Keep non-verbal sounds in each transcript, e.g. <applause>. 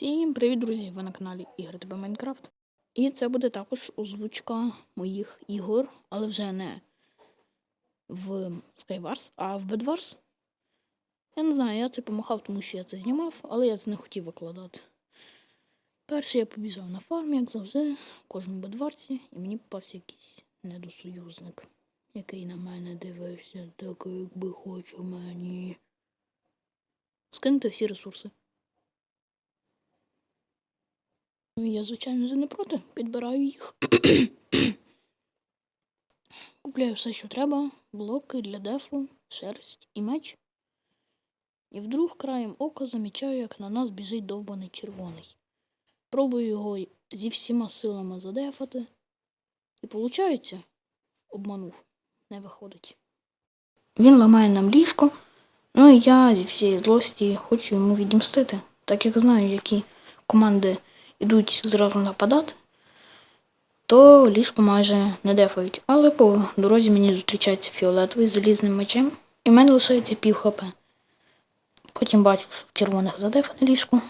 Всім привіт, друзі! Ви на каналі Ігри ТБ Майнкрафт. І це буде також озвучка моїх ігор, але вже не в Skywars, а в Bedwars. Я не знаю, я це помахав, тому що я це знімав, але я це не хотів викладати. Перше я побіжав на фарм, як завжди, в кожному бедварці, і мені попався якийсь недосоюзник, який на мене дивився, так якби хоче мені. Скинути всі ресурси. Ну, Я, звичайно, вже не проти, підбираю їх. <coughs> Купляю все, що треба, блоки для дефу, шерсть і меч. І вдруг краєм ока замічаю, як на нас біжить довбаний червоний. Пробую його зі всіма силами задефати. І виходить, обманув, не виходить. Він ламає нам ліжко, ну і я зі всієї злості хочу йому відімстити, так як знаю, які команди йдуть зразу нападати, то ліжко майже не дефають. Але по дорозі мені зустрічається фіолетовий залізним мечем, і в мене лишається пів хп. Потім бачу, що червоних задефане ліжко,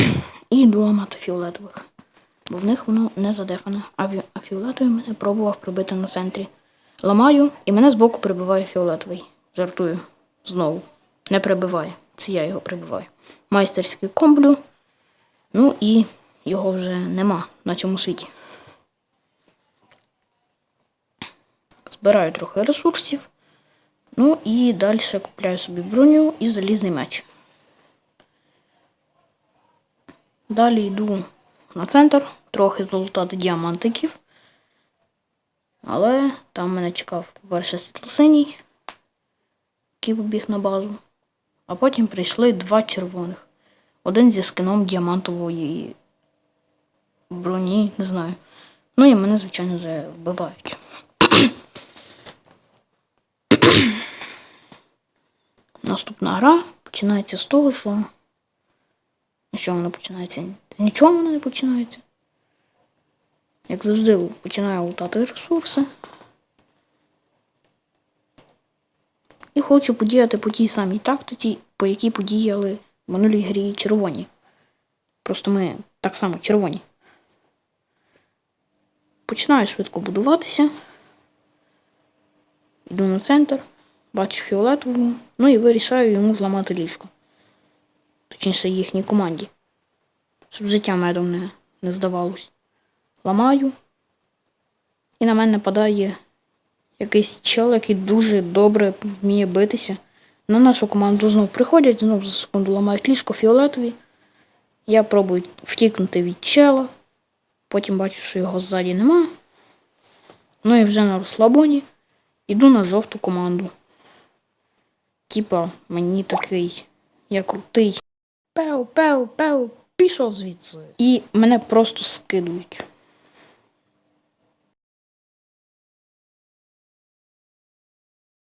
<clears throat> і йду ламати фіолетових. Бо в них воно не задефане, а фіолетовий мене пробував прибити на центрі. Ламаю, і мене збоку прибиває фіолетовий. Жартую. Знову. Не прибиває. Це я його прибиваю. Майстерський комблю. Ну і його вже нема на цьому світі. Збираю трохи ресурсів. Ну і далі купляю собі броню і залізний меч. Далі йду на центр, трохи залутати діамантиків. Але там мене чекав перший світлосиній, який побіг на базу. А потім прийшли два червоних. Один зі скином діамантової броні, не знаю. Ну і мене, звичайно, вже вбивають. Наступна гра починається з того, що. Що вона починається? З нічого вона не починається. Як завжди, починаю лутати ресурси. І хочу подіяти по тій самій тактиці, по якій подіяли в минулій грі червоні. Просто ми так само червоні. Починаю швидко будуватися. Йду на центр, бачу фіолетового, ну і вирішаю йому зламати ліжко. Точніше, їхній команді. Щоб життя медом не, не здавалось. Ламаю. І на мене нападає якийсь чел, який дуже добре вміє битися. На нашу команду знов приходять, знов за секунду ламають ліжко фіолетові. Я пробую втікнути від чела. Потім бачу, що його ззаді нема. Ну і вже на розслабоні іду на жовту команду. Типа, мені такий, я крутий. Пеу, пеу, пеу, пішов звідси. І мене просто скидують.